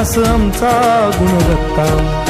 असं आमचा गुणवत्ता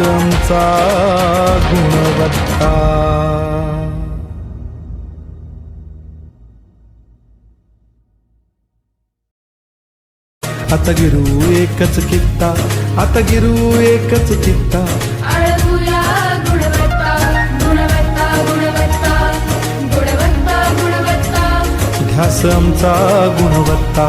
आमचा गुणवत्ता. आता गिरू एकच कित्ता आता गिरू एकच कित्ता. गुणवत्ता ध्यास आमचा गुणवत्ता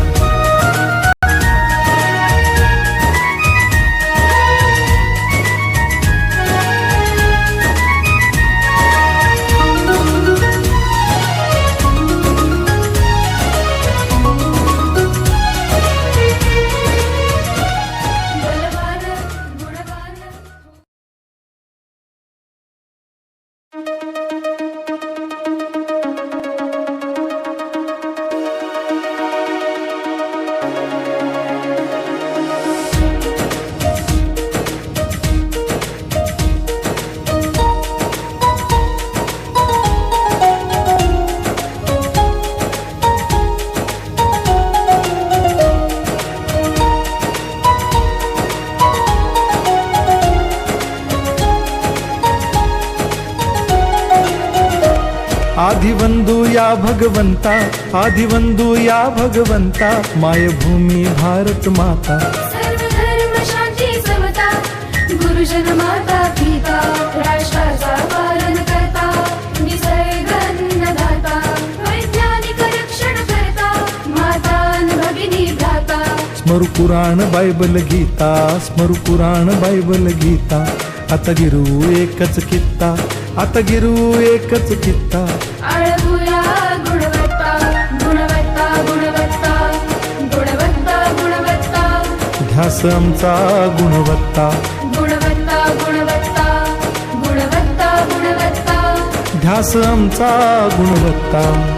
आदिवंदू या भगवंता आदिवंदू या भगवंता मायभूमी भारत माता. सर्व धर्म शांती समता गुरुजन माता पिता राष्ट्राचा पालन करता निसर्ग अन्नदाता वैज्ञानिक रक्षण करता माता भगिनी भ्राता. स्मरु पुराण बायबल गीता स्मरु पुराण बायबल गीता. आता गिरू एकच कित्ता आता गिरू एकच कित्ता. ध्यास आमचा गुणवत्ता. गुणवत्ता गुणवत्ता गुणवत्ता गुणवत्ता. ध्यास आमचा गुणवत्ता.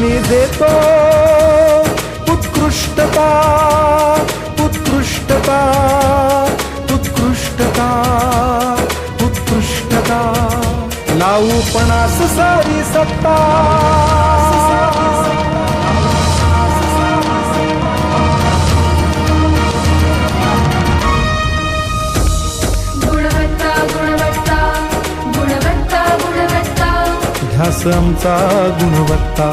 हमी देतो उत्कृष्टता उत्कृष्टता उत्कृष्टता उत्कृष्टता. लावू पणास सारी सत्ता. गुणवत्ता गुणवत्ता गुणवत्ता गुणवत्ता. ध्यास आमचा गुणवत्ता.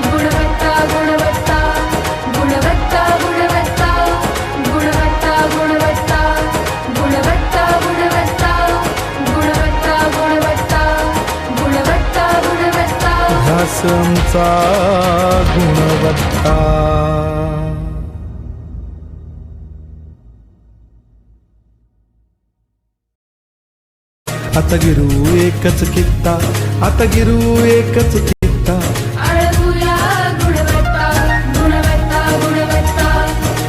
आमचा गुणवत्ता. आता गिरू एकच कित्ता आता गिरू एकच कित्ता. अळगुया गुणवत्ता गुणवत्ता गुणवत्ता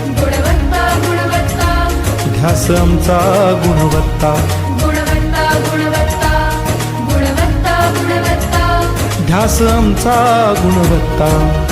गुणवत्ता गुणवत्ता. ध्यास आमचा गुणवत्ता गुणवत्ता. ध्यास आमचा गुणवत्ता.